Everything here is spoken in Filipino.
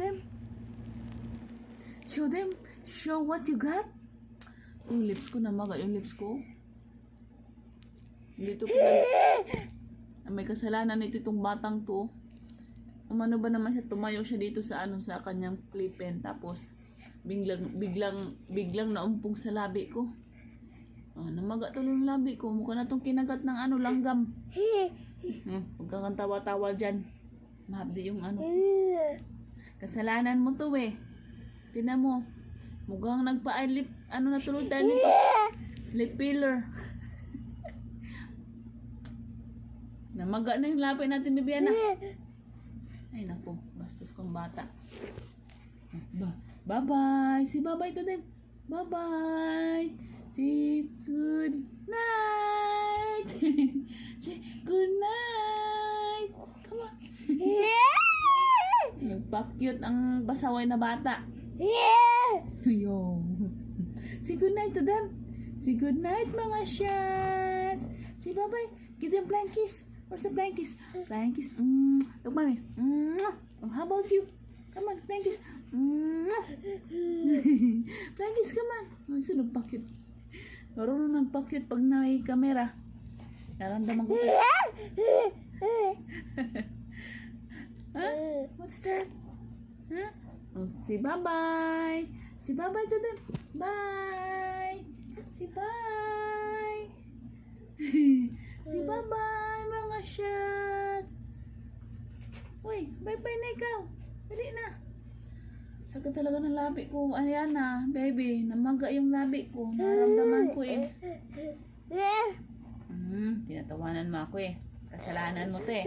them. Show them. Show what you got. Yung lips ko namaga, yung lips ko. Dito ko na, may kasalanan nito itong batang to. Umano ba naman siya, tumayo siya dito sa ano sa kanyang playpen. Tapos, biglang, biglang, biglang naumpog sa labi ko. Ah, namaga tuloy yung labi ko. Mukha na itong kinagat ng ano, langgam. Hmm, huwag kang tawa-tawa dyan. Mahabdi yung ano. Kasalanan mo to eh. Tinan mo. Mukhang nagpa-lip, ano na tuloy tayo nito? Lip filler. Namaga na yung labi natin, Bibiana. Ay, naku. Bastos kong bata. Ba Bye-bye. Si bye-bye to them. Bye-bye. Si good night. si good night. Come on. Nagpa-cute ang pasaway na bata. Yo. Say good night to them. Say good night, mga shots. Say bye-bye. Give them flying kiss. Where's the flying kiss? Flying kiss. Mm. Look, mommy. Mm. Oh, how about you? Come on, flying kiss. Mm. flying kiss, come on. Ay, sino nagpakit? Marunong nagpakit pag na may kamera. Naramdaman ko. Huh? What's that? Huh? Oh, say bye-bye. Say bye-bye to them. Bye. Say bye. say bye-bye, mga shots. Uy, bye-bye na ikaw. Dali na. Sakit talaga ng labi ko. Ayan na, baby. Namaga yung labi ko. Naramdaman ko eh. Hmm, tinatawanan mo ako eh. Kasalanan mo to eh.